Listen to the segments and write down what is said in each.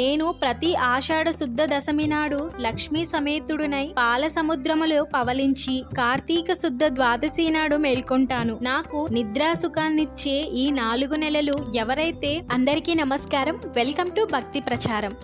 నేను ప్రతి ఆషాఢ శుద్ధ దశమి నాడు లక్ష్మీ సమేతుడునై పాల సముద్రములో పవలించి కార్తీక శుద్ధ ద్వాదశి నాడు మేల్కొంటాను. నాకు నిద్రా సుఖాన్నిచ్చే ఈ నాలుగు నెలలు ఎవరైతే అందరికీ నమస్కారం వెల్కమ్ టు భక్తి ప్రచారం.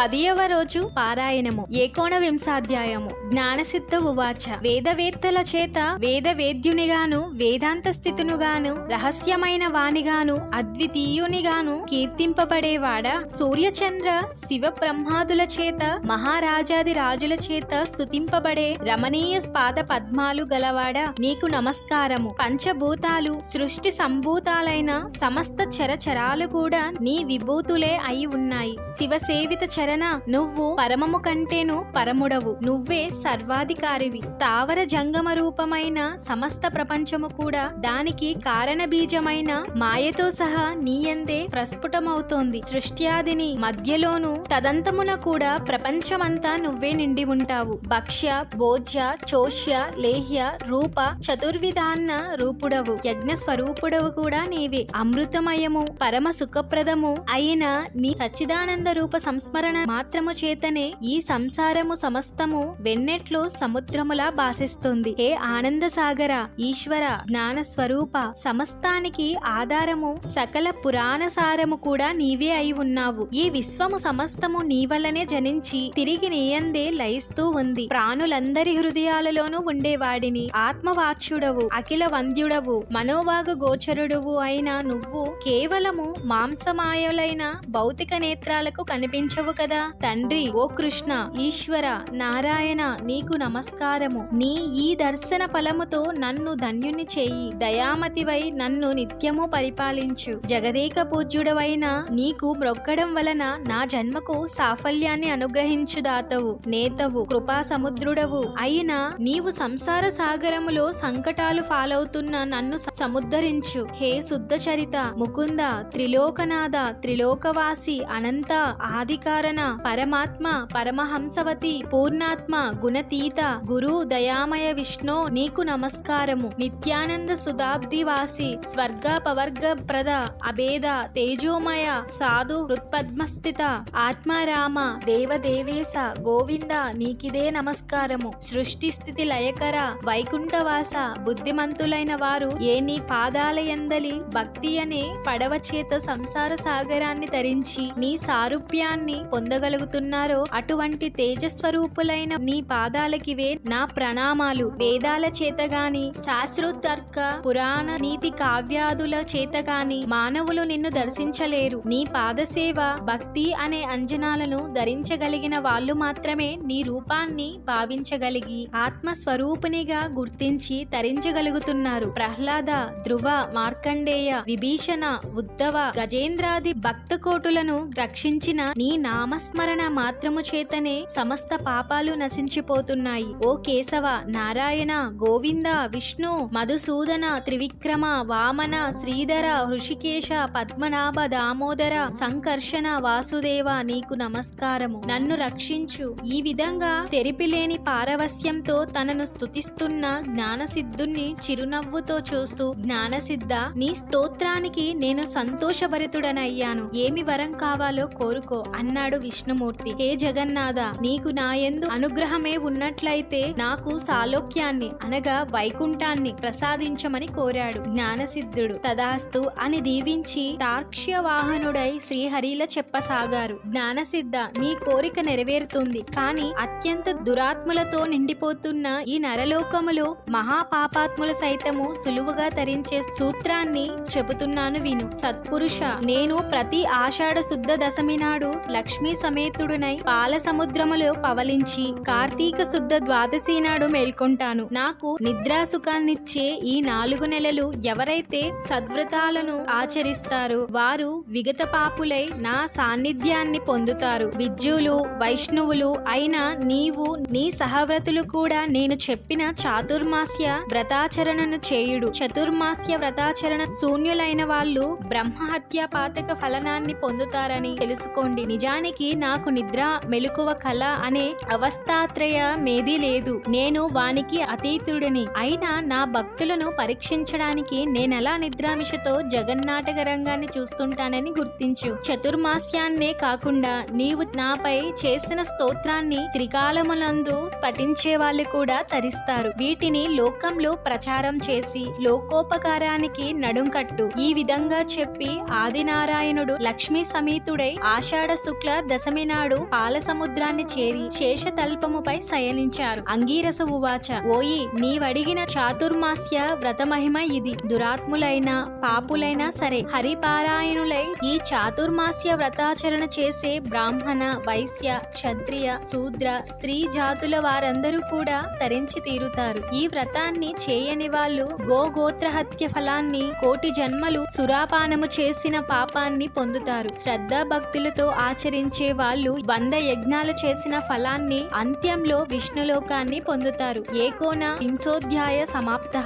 పదియవ రోజు పారాయణము ఏకోణ వింశాధ్యాయము జ్ఞానసిద్ధ ఉవాచ. వేదవేత్తల చేత వేదవేద్యునిగాను వేదాంత స్థితునుగాను రహస్యమైన వానిగాను అద్వితీయునిగాను కీర్తింపబడేవాడ సూర్యచంద్ర శివ బ్రహ్మాదుల చేత మహారాజాది రాజుల చేత స్తుతింపబడే రమణీయ పాద పద్మాలు గలవాడ నీకు నమస్కారము. పంచభూతాలు సృష్టి సంభూతాలైన సమస్త చరచరాలు కూడా నీ విభూతులే అయి ఉన్నాయి. శివసేవిత చరణ నువ్వు పరమము కంటేను పరముడవు. నువ్వే సర్వాధికారివి. స్థావర జంగమ రూపమైన సమస్త ప్రపంచము కూడా దానికి కారణ బీజమైన మాయతో సహా నీయందే ప్రస్ఫుటమవుతోంది. సృష్ట్యాదిని మధ్యలోను తదంతమున కూడా ప్రపంచమంతా నువ్వే నిండి ఉంటావు. భక్ష్య భోజ్య చోష్య లేహ్య రూప చతుర్విధాన్న రూపుడవు. యజ్ఞ స్వరూపుడవు కూడా నీవే. అమృతమయము పరమ సుఖప్రదము అయిన నీ సచ్చిదానంద రూప సంస్మరణ మాత్రము చేతనే ఈ సంసారము సమస్తము వెన్నెట్లో సముద్రములా భాసిస్తుంది. ఏ ఆనంద సాగర ఈశ్వర జ్ఞాన స్వరూప సమస్తానికి ఆధారము సకల పురాణ సారము కూడా నీవే అయి ఉన్నావు. ఈ విశ్వము సమస్తము నీ వల్లనే జనించి తిరిగి నీయందే లయిస్తూ ఉంది. ప్రాణులందరి హృదయాలలోనూ ఉండేవాడిని. ఆత్మవాచ్యుడవు అఖిల వంద్యుడవు మనోవాగ గోచరుడువు అయిన నువ్వు కేవలము మాంసమాయలైన భౌతిక నేత్రాలకు కనిపించవు కదా. తండ్రి ఓ కృష్ణ ఈశ్వర నారాయణ నీకు నమస్కారము. నీ ఈ దర్శన ఫలముతో నన్ను ధన్యుని చేయి. దయామతివై నన్ను నిత్యము పరిపాలించు. జగదేక పూజ్యుడవైన నీకు మ్రొక్కడం వలన నా జన్మకు సాఫల్యాన్ని అనుగ్రహించుదాతవు నేతవు కృపా సముద్రుడవు. అయినా నీవు సంసార సాగరములో సంకటాలు ఫాలవుతున్న నన్ను సముద్ధరించు. హే శుద్ధ చరిత ముకుంద త్రిలోకనాథ త్రిలోకవాసి అనంత ఆదికారణ పరమాత్మ పరమహంసవతి పూర్ణాత్మ గుణతీత గురు దయామయ విష్ణు నీకు నమస్కారము. నిత్యానంద సుధాబ్దివాసి స్వర్గ పవర్గ ప్రద అభేద తేజోమయ సాధు హృత్పద్మస్థిత ఆత్మారామ దేవదేవేశ గోవింద నీకిదే నమస్కారము. సృష్టి స్థితి లయకర వైకుంఠవాస బుద్ధిమంతులైన వారు ఏ నీ పాదాలయందలి భక్తి అనే పడవ చేత సంసార సాగరాన్ని తరించి నీ సారూప్యాన్ని పొందగలుగుతున్నారో అటువంటి తేజస్వరూపులైన నీ పాదాలకివే నా ప్రణామాలు. వేదాల చేత గాని శాస్త్రోత్తర్క పురాణ నీతి కావ్యాదుల చేత గాని మానవులు నిన్ను దర్శించలేరు. నీ పాదసేవ భక్తి అనే అంజనాలను ధరించగలిగిన వాళ్ళు మాత్రమే నీ రూపాన్ని భావించగలిగి ఆత్మస్వరూపునిగా గుర్తించి తరించగలుగుతున్నారు. ప్రహ్లాద ధ్రువ మార్కండేయ విభీషణ ఉద్ధవ గజేంద్రాది భక్త కోటులను రక్షించిన నీ నామ నామస్మరణ మాత్రము చేతనే సమస్త పాపాలు నశించిపోతున్నాయి. ఓ కేశవ నారాయణ గోవింద విష్ణు మధుసూదన త్రివిక్రమ వామన శ్రీధర హృషికేశ పద్మనాభ దామోదర సంకర్షణ వాసుదేవ నీకు నమస్కారము. నన్ను రక్షించు. ఈ విధంగా తెరిపిలేని పారవస్యంతో తనను స్తుతిస్తున్న జ్ఞానసిద్ధుణ్ణి చిరునవ్వుతో చూస్తూ జ్ఞానసిద్ధ నీ స్తోత్రానికి నేను సంతోషభరితుడనయ్యాను. ఏమి వరం కావాలో కోరుకో అన్నాడు విష్ణుమూర్తి. హే జగన్నాథ నీకు నాయందు అనుగ్రహమే ఉన్నట్లయితే నాకు సాలోక్యాన్ని అనగా వైకుంఠాన్ని ప్రసాదించమని కోరాడు జ్ఞానసిద్ధుడు. తదాస్తు అని దీవించి తార్క్ష్య వాహనుడై శ్రీహరిల చెప్పసాగారు. జ్ఞానసిద్ధ నీ కోరిక నెరవేరుతుంది. కాని అత్యంత దురాత్ములతో నిండిపోతున్న ఈ నరలోకములో మహాపాపాత్ముల సైతము సులువుగా తరించే సూత్రాన్ని చెబుతున్నాను విను. సత్పురుష నేను ప్రతి ఆషాఢ శుద్ధ దశమి నాడు లక్ష్మీ సమేతుడునై పాల సముద్రములో పవలించి కార్తీక శుద్ధ ద్వాదశి నాడు మేల్కొంటాను. నాకు నిద్రా సుఖాన్నిచ్చే ఈ నాలుగు నెలలు ఎవరైతే సద్వ్రతాలను ఆచరిస్తారు వారు విగత పాపులై నా సాన్నిధ్యాన్ని పొందుతారు. విద్యులు వైష్ణవులు అయిన నీవు నీ సహవ్రతులు కూడా నేను చెప్పిన చాతుర్మాస్య వ్రతాచరణను చేయుడు. చతుర్మాస్య వ్రతాచరణ శూన్యులైన వాళ్ళు బ్రహ్మహత్య పాతక ఫలనాన్ని పొందుతారని తెలుసుకోండి. నిజానికి నాకు నిద్ర మెలకువ కళ అనే అవస్థాత్రయ మేది లేదు. నేను వానికి అతీతుడిని. అయినా నా భక్తులను పరీక్షించడానికి నేనెలా నిద్రామిషతో జగన్నాటక రంగాన్ని చూస్తుంటానని గుర్తించు. చతుర్మాస్యాన్నే కాకుండా నీవు నాపై చేసిన స్తోత్రాన్ని త్రికాలములందు పఠించే వాళ్ళు కూడా తరిస్తారు. వీటిని లోకంలో ప్రచారం చేసి లోకోపకారానికి నడుంకట్టు ఈ విధంగా చెప్పి ఆదినారాయణుడు లక్ష్మీ సమేతుడై ఆషాఢ శుక్ల దశమి నాడు పాల సముద్రాన్ని చేరి శేషతల్పముపై శయనించారు. అంగీరస ఉవాచ ఓయి నీవడిగిన చాతుర్మాస్య వ్రతమహిమ ఇది. దురాత్ములైన పాపులైనా సరే హరిపారాయణులై ఈ చాతుర్మాస్య వ్రతాచరణ చేసే బ్రాహ్మణ వైశ్య క్షత్రియ శూద్ర స్త్రీ జాతుల వారందరూ కూడా తరించి తీరుతారు. ఈ వ్రతాన్ని చేయని వాళ్ళు గోగోత్ర హత్య ఫలాన్ని కోటి జన్మలు సురాపానము చేసిన పాపాన్ని పొందుతారు. శ్రద్ధా భక్తులతో ఆచరించి వాళ్ళు వంద యజ్ఞాలు చేసిన ఫలాన్ని అంత్యంలో విష్ణులోకాన్ని పొందుతారు. ఏకోన హింసోధ్యాయ సమాప్త.